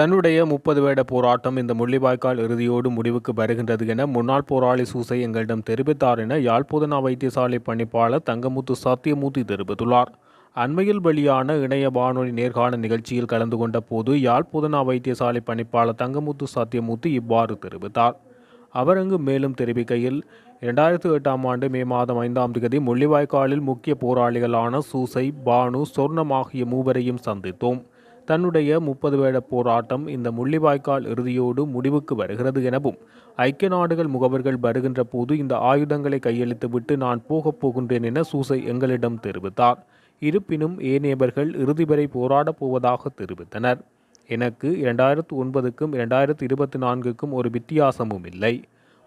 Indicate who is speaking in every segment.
Speaker 1: தன்னுடைய முப்பது வேட போராட்டம் இந்த முள்ளிவாய்க்கால் இறுதியோடு முடிவுக்கு வருகின்றது என முன்னாள் போராளி சூசை எங்களிடம் தெரிவித்தார் என யாழ்ப்பாண வைத்தியசாலை பணிப்பாளர் தங்கமுத்து சத்தியமூர்த்தி தெரிவித்துள்ளார். அண்மையில் வெளியான இணைய வானொலி நேர்காண நிகழ்ச்சியில் கலந்து கொண்ட போது யாழ்ப்பாண வைத்தியசாலை பணிப்பாளர் தங்கமுத்து சத்தியமூர்த்தி இவ்வாறு தெரிவித்தார். அவர் அங்கு மேலும் தெரிவிக்கையில் இரண்டாயிரத்தி எட்டாம் ஆண்டு மே மாதம் ஐந்தாம் தேதி முள்ளிவாய்க்காலில் முக்கிய போராளிகளான சூசை பானு சொர்ணம் ஆகிய மூவரையும் சந்தித்தோம். தன்னுடைய முப்பது வேட போராட்டம் இந்த முள்ளிவாய்க்கால் இறுதியோடு முடிவுக்கு வருகிறது எனவும் ஐக்கிய நாடுகள் முகவர்கள் வருகின்ற போது இந்த ஆயுதங்களை கையளித்துவிட்டு நான் போகப் போகின்றேன் என சூசை எங்களிடம் தெரிவித்தார். இருப்பினும் ஏனையவர்கள் இறுதி வரை போராடப் போவதாக தெரிவித்தனர். எனக்கு இரண்டாயிரத்து ஒன்பதுக்கும் இரண்டாயிரத்து இருபத்தி நான்குக்கும் ஒரு வித்தியாசமும் இல்லை.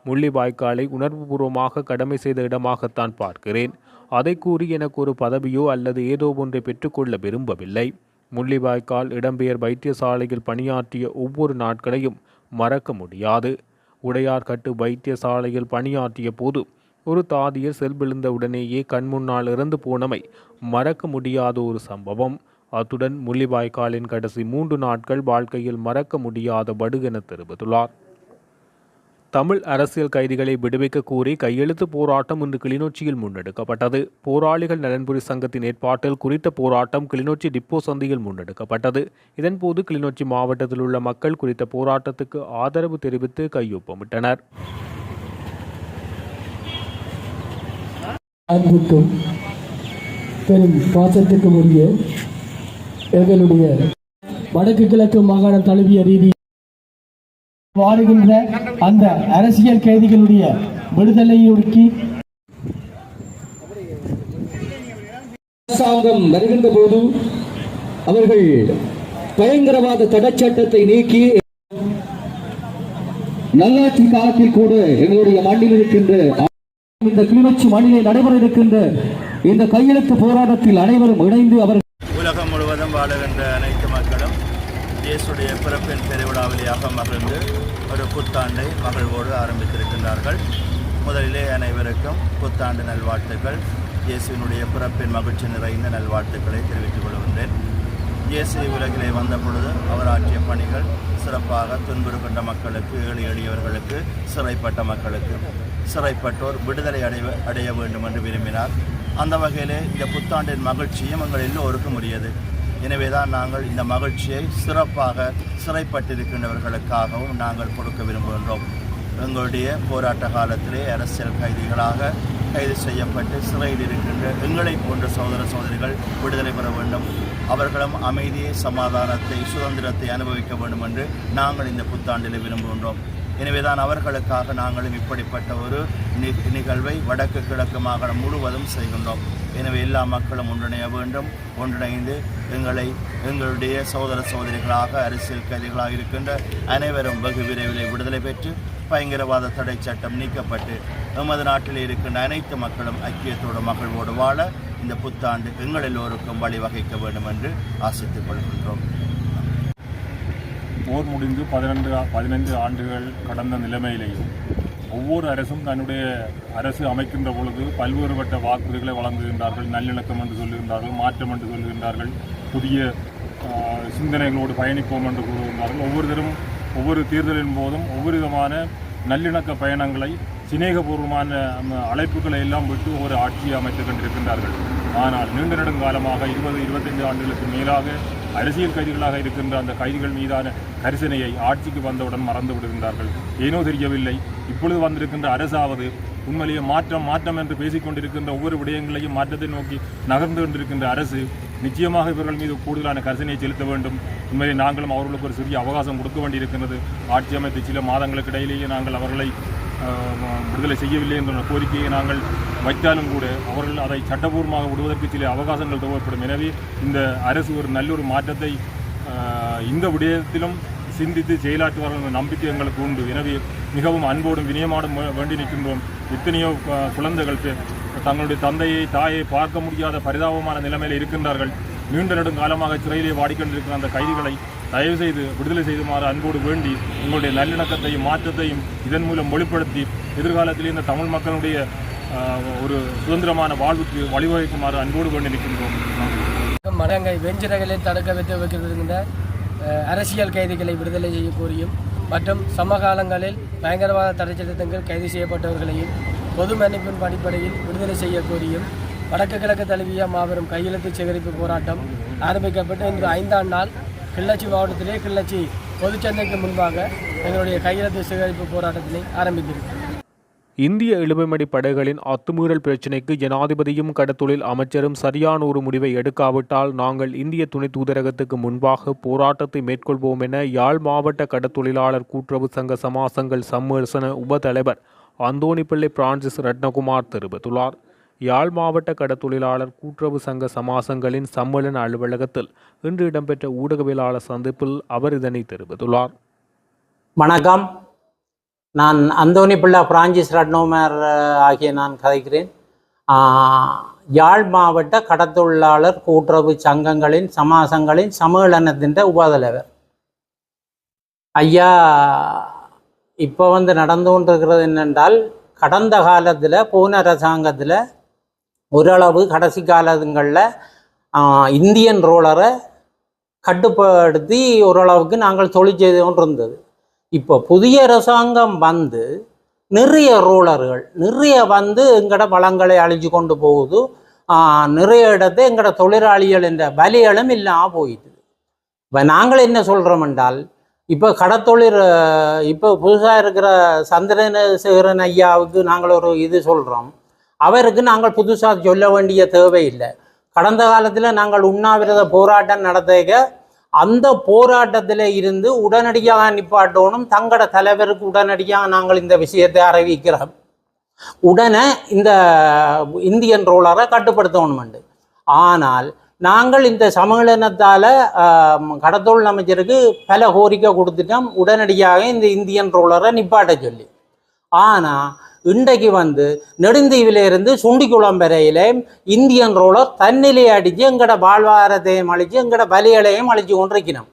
Speaker 1: முள்ளிவாய்க்காலை உணர்வுபூர்வமாக கடமை செய்த இடமாகத்தான் பார்க்கிறேன். அதை கூறி எனக்கு ஒரு பதவியோ அல்லது ஏதோ ஒன்றை பெற்றுக்கொள்ள விரும்பவில்லை. முள்ளிவாய்க்கால் இடம்பெயர் வைத்தியசாலையில் பணியாற்றிய ஒவ்வொரு நாட்களையும் மறக்க முடியாது. உடையார்கட்டு வைத்தியசாலையில் பணியாற்றிய போது ஒரு தாதியர் செல்விழுந்தவுடனேயே கண்முன்னால் இறந்து போனமை மறக்க முடியாத ஒரு சம்பவம். அத்துடன் முள்ளிவாய்க்காலின் கடைசி மூன்று நாட்கள் வாழ்க்கையில் மறக்க முடியாத படுகென தெரிவித்துள்ளார். தமிழ் அரசியல் கைதிகளை விடுவிக்க கோரி கையெழுத்து போராட்டம் இன்று கிளிநொச்சியில் முன்னெடுக்கப்பட்டது. போராளிகள் நலன்புரி சங்கத்தின் ஏற்பாட்டில் குறித்த போராட்டம் கிளிநொச்சி டிப்போ சந்தியில் முன்னெடுக்கப்பட்டது. இதன்போது கிளிநொச்சி மாவட்டத்தில் உள்ள மக்கள் குறித்த போராட்டத்துக்கு ஆதரவு தெரிவித்து கையொப்பமிட்டனர்.
Speaker 2: பெரும் உரிய எங்களுடைய வடக்கு கிழக்கு மாகாண தழுவிய ரீதி வாடுகின்ற அந்த அரசியல் கைதிகளுடைய விடுதலையொடுக்கி
Speaker 3: அரசாங்கம் வருகின்ற போது அவர்கள் பயங்கரவாத தடைச்சட்டத்தை நீக்கி நல்லாட்சி காலத்தில் கூட எங்களுடைய மண்ணில் இருக்கின்ற இந்த கிளிநொச்சி மண்ணிலே நடைபெற இருக்கின்ற இந்த கையெழுத்து போராட்டத்தில் அனைவரும் இணைந்து அவர்
Speaker 4: உலகம் முழுவதும் வாழுகின்ற அனைத்து இயேசுடைய பிறப்பின் பெருவிழாவிலேயாக மகிழ்ந்து ஒரு புத்தாண்டை மகிழ்வோடு ஆரம்பித்திருக்கின்றார்கள். முதலிலே அனைவருக்கும் புத்தாண்டு நல்வாழ்த்துக்கள். இயேசுவினுடைய பிறப்பின் மகிழ்ச்சி நிறைந்த நல்வாழ்த்துக்களை தெரிவித்துக் கொள்கின்றேன். இயேசு உலகிலே வந்த பொழுது அவர் ஆற்றிய பணிகள் சிறப்பாக துன்புறுகின்ற மக்களுக்கு ஏழை எளியவர்களுக்கு சிறைப்பட்ட மக்களுக்கு சிறைப்பட்டோர் விடுதலை அடைய அடைய வேண்டும் என்று விரும்பினார். அந்த வகையிலே இந்த புத்தாண்டின் மகிழ்ச்சியும் எங்கள் எல்லோருக்கும் உரியது. எனவேதான் நாங்கள் இந்த மகிழ்ச்சியை சிறப்பாக சிறைப்பட்டிருக்கின்றவர்களுக்காகவும் நாங்கள் கொடுக்க விரும்புகின்றோம். எங்களுடைய போராட்ட காலத்திலே அரசியல் கைதிகளாக கைது செய்யப்பட்டு சிறையில் இருக்கின்ற எங்களை போன்ற சகோதர சகோதரிகள் விடுதலை பெற வேண்டும். அவர்களும் அமைதியை சமாதானத்தை சுதந்திரத்தை அனுபவிக்க வேண்டும் என்று நாங்கள் இந்த புத்தாண்டில் விரும்புகின்றோம். எனவேதான் அவர்களுக்காக நாங்களும் இப்படிப்பட்ட ஒரு நி- நிகழ்வை வடக்கு கிழக்கு மாகாணம் முழுவதும் செய்கின்றோம். எனவே எல்லா மக்களும் ஒன்றிணைய வேண்டும். ஒன்றிணைந்து எங்களை எங்களுடைய சகோதர சகோதரிகளாக அரசியல் கைதிகளாக இருக்கின்ற அனைவரும் வெகு விரைவில் விடுதலை பெற்று பயங்கரவாத தடை சட்டம் நீக்கப்பட்டு எமது நாட்டில் இருக்கின்ற அனைத்து மக்களும் ஐக்கியத்தோடு மகிழ்வோடு வாழ இந்த புத்தாண்டு எங்கள் எல்லோருக்கும் வழிவகைக்க வேண்டும் என்று ஆசித்துக் கொள்கின்றோம்.
Speaker 5: போர் முடிந்து பதினெண்டு பதினைந்து ஆண்டுகள் கடந்த நிலைமையிலேயும் ஒவ்வொரு அரசும் தன்னுடைய அரசு அமைக்கின்ற பொழுது பல்வேறுபட்ட வாக்குறுதிகளை வழங்குகின்றார்கள் நல்லிணக்கம் என்று சொல்லுகின்றார்கள் மாற்றம் என்று சொல்லுகின்றார்கள் புதிய சிந்தனைகளோடு பயணிப்போம் என்று கூறுகின்றார்கள். ஒவ்வொருத்தரும் ஒவ்வொரு தேர்தலின் போதும் ஒவ்வொரு விதமான நல்லிணக்க பயணங்களை சிநேகபூர்வமான அழைப்புகளை எல்லாம் விட்டு ஒரு ஆட்சியை அமைத்துக் கொண்டிருக்கின்றார்கள். ஆனால் நீண்ட நெடுங்காலமாக இருபது இருபத்தைந்து ஆண்டுகளுக்கு மேலாக அரசியல் கைதிகளாக இருக்கின்ற அந்த கைதிகள் மீதான கரிசனையை ஆட்சிக்கு வந்தவுடன் மறந்து விடுகின்றார்கள். ஏனோ தெரியவில்லை. இப்பொழுது வந்திருக்கின்ற அரசாவது உண்மையிலேயே மாற்றம் மாற்றம் என்று பேசிக்கொண்டிருக்கின்ற ஒவ்வொரு விடயங்களையும் மாற்றத்தை நோக்கி நகர்ந்து கொண்டிருக்கின்ற அரசு நிச்சயமாக இவர்கள் மீது கூடுதலான கரிசனையை செலுத்த வேண்டும். உண்மையிலே நாங்களும் அவர்களுக்கு ஒரு சிறிய அவகாசம் கொடுக்க வேண்டியிருக்கிறது ஆட்சி அமைத்து சில மாதங்களுக்கு இடையிலேயே நாங்கள் அவர்களை விடுதலை செய்யவில்லை என்ற கோரிக்கையை நாங்கள் வைத்தாலும் கூட அவர்கள் அதை சட்டபூர்வமாக விடுவதற்கு சில அவகாசங்கள் தேவைப்படும். எனவே இந்த அரசு ஒரு நல்லொரு மாற்றத்தை இந்த விடயத்திலும் சிந்தித்து செயலாற்றுவார்கள் என்ற நம்பிக்கை எங்களுக்கு உண்டு. எனவே மிகவும் அன்போடும் வினயமாடும் வேண்டி நிற்கின்றோம். எத்தனையோ குழந்தைகள் தங்களுடைய தந்தையை தாயை பார்க்க முடியாத பரிதாபமான நிலைமையில் இருக்கின்றார்கள். நீண்ட நெடுங்காலமாக சிறையிலே வாடிக்கொண்டிருக்கிற அந்த கைதிகளை தயவு செய்து விடுதலை செய்துமாறு அன்போடு வேண்டி உங்களுடைய நல்லிணக்கத்தையும் மாற்றத்தையும் இதன் மூலம் வெளிப்படுத்தி எதிர்காலத்திலே இந்த தமிழ் மக்களுடைய ஒரு சுதந்திரமான வாழ்வுக்கு வழிவகுக்குமாறு அன்போடு வேண்டி நிற்கின்றோம்.
Speaker 2: மடங்கை வெஞ்சிரகளை தடுக்க வைத்து வைக்கின்ற அரசியல் கைதிகளை விடுதலை செய்ய கோரியும் மற்றும் சமகாலங்களில் பயங்கரவாத தடை சட்டத்தின் கைது செய்யப்பட்டவர்களையும் பொது மன்னிப்பின் அடிப்படையில் விடுதலை செய்ய கோரியும் வடக்கு கிழக்கு தழுவிய மாபெரும் கையெழுத்து சேகரிப்பு போராட்டம் ஆரம்பிக்கப்பட்டு இன்று ஐந்தாம் நாள் கிள்ளச்சி மாவட்டத்திலே கிள்ளச்சி பொதுச்சந்தைக்கு முன்பாக எங்களுடைய கையெழுத்து சேகரிப்பு போராட்டத்தினை ஆரம்பித்திருக்கிறோம்.
Speaker 1: இந்திய எழுமைமணி படைகளின் அத்துமீறல் பிரச்சினைக்கு ஜனாதிபதியும் கடத்தொழில் அமைச்சரும் சரியான ஒரு முடிவை எடுக்காவிட்டால் நாங்கள் இந்திய துணை தூதரகத்துக்கு முன்பாக போராட்டத்தை மேற்கொள்வோம் என யாழ் மாவட்ட கடத்தொழிலாளர் கூட்டுறவு சங்க சமாசங்கள் சம்மேளன உபதலைவர் அந்தோணிப்பிள்ளை பிரான்சிஸ் ரத்னகுமார் தெரிவித்துள்ளார். யாழ் மாவட்ட கடத்தொழிலாளர் கூட்டுறவு சங்க சமாசங்களின் சம்மேளன அலுவலகத்தில் இன்று இடம்பெற்ற ஊடகவியலாளர் சந்திப்பில் அவர் இதனை தெரிவித்துள்ளார்.
Speaker 6: வணக்கம். நான் அந்தோணி பிள்ளை பிரான்சிஸ் ரட்னோமர் ஆகிய நான் கதைக்கிறேன். யாழ் மாவட்ட கடத்தொழிலாளர் கூட்டுறவு சங்கங்களின் சமாசங்களின் சம்மேளனத்தின் உபதலைவர் ஐயா இப்போ வந்து நடந்து கொண்டிருக்கிறது என்னென்றால் கடந்த காலத்தில் போன அரசாங்கத்தில் ஓரளவு கடைசி காலங்களில் இந்தியன் ரோலரை கட்டுப்படுத்தி ஓரளவுக்கு நாங்கள் தொழில் செய்து கொண்டு இருந்தது இப்போ புதிய அரசாங்கம் வந்து நிறைய ரோலர்கள் நிறைய வந்து எங்களோட வளங்களை அழிஞ்சு கொண்டு போகுது. நிறைய இடத்தை எங்களோட தொழிலாளிகள் என்ற வலிகளும் இல்லாமல் போயிட்டு. இப்போ நாங்கள் என்ன சொல்கிறோம் என்றால் இப்போ கடத்தொழில் இப்போ புதுசாக இருக்கிற சந்திரசேகரன் ஐயாவுக்கு நாங்கள் ஒரு இது சொல்கிறோம் அவருக்கு நாங்கள் புதுசாக சொல்ல வேண்டிய தேவையில்லை கடந்த காலத்தில் நாங்கள் உண்ணாவிரத போராட்டம் நடத்தக அந்த போராட்டத்தில் இருந்து உடனடியாக நிப்பாட்டணும். தங்கட தலைவருக்கு உடனடியாக நாங்கள் இந்த விஷயத்தை அறிவிக்கிறோம். உடனே இந்த இந்தியன் ரோலரை கட்டுப்படுத்தணுமெண்டு. ஆனால் நாங்கள் இந்த சம்மேளனத்தால் கடத்தொழில் அமைச்சருக்கு பல கோரிக்கை கொடுத்துட்டோம். உடனடியாக இந்த இந்தியன் ரோலரை நிப்பாட்ட சொல்லி. ஆனால் இன்றைக்கு வந்து நெடுந்தீவிலிருந்து சுண்டிக்குளம் வரையிலே இந்தியன் ரோலர் தன்னிலை அடித்து எங்கட வாழ்வாதாரத்தையும் அழித்து எங்கட வலிகளையும் அழிச்சு கொண்டிருக்கிறோம்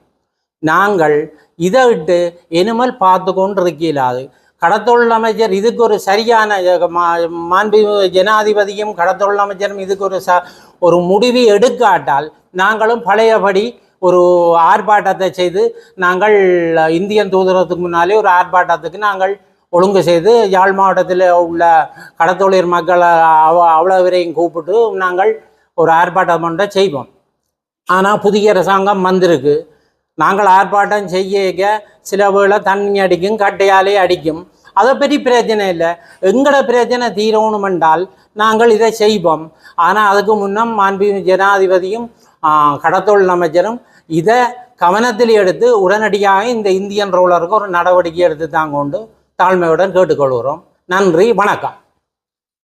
Speaker 6: நாங்கள் இதை விட்டு இனிமேல் பார்த்து கொண்டிருக்கலாது. கடத்தொழில் அமைச்சர் இதுக்கு ஒரு சரியான மா- மாண்பு ஜனாதிபதியும் கடத்தொழில் அமைச்சரும் இதுக்கு ஒரு ச ஒரு முடிவு எடுக்காட்டால் நாங்களும் பழையபடி ஒரு ஆர்ப்பாட்டத்தை செய்து நாங்கள் இந்தியன் தூதரத்துக்கு முன்னாலே ஒரு ஆர்ப்பாட்டத்துக்கு நாங்கள் ஒழுங்கு செய்து யாழ் மாவட்டத்தில் உள்ள கடத்தொழில் மக்களை அவ அவ்வளோ வரையும் கூப்பிட்டு நாங்கள் ஒரு ஆர்ப்பாட்டம் பண்ண செய்வோம். ஆனால் புதிய அரசாங்கம் வந்திருக்கு. நாங்கள் ஆர்ப்பாட்டம் செய்ய சில வேளை தண்ணி அடிக்கும் கட்டையாலே அடிக்கும். அதை பற்றி பிரச்சனை இல்லை. எங்களோட பிரச்சனை தீரணும் என்றால் நாங்கள் இதை செய்வோம். ஆனால் அதுக்கு முன்னம் மாண்பு ஜனாதிபதியும் கடத்தொழில் அமைச்சரும் இதை கவனத்தில் எடுத்து உடனடியாக இந்த இந்தியன் ரோலருக்கு ஒரு நடவடிக்கை எடுத்து தாங்க கொண்டு தாழ்மையுடன் கேட்டுக்கொள்கிறோம். நன்றி வணக்கம்.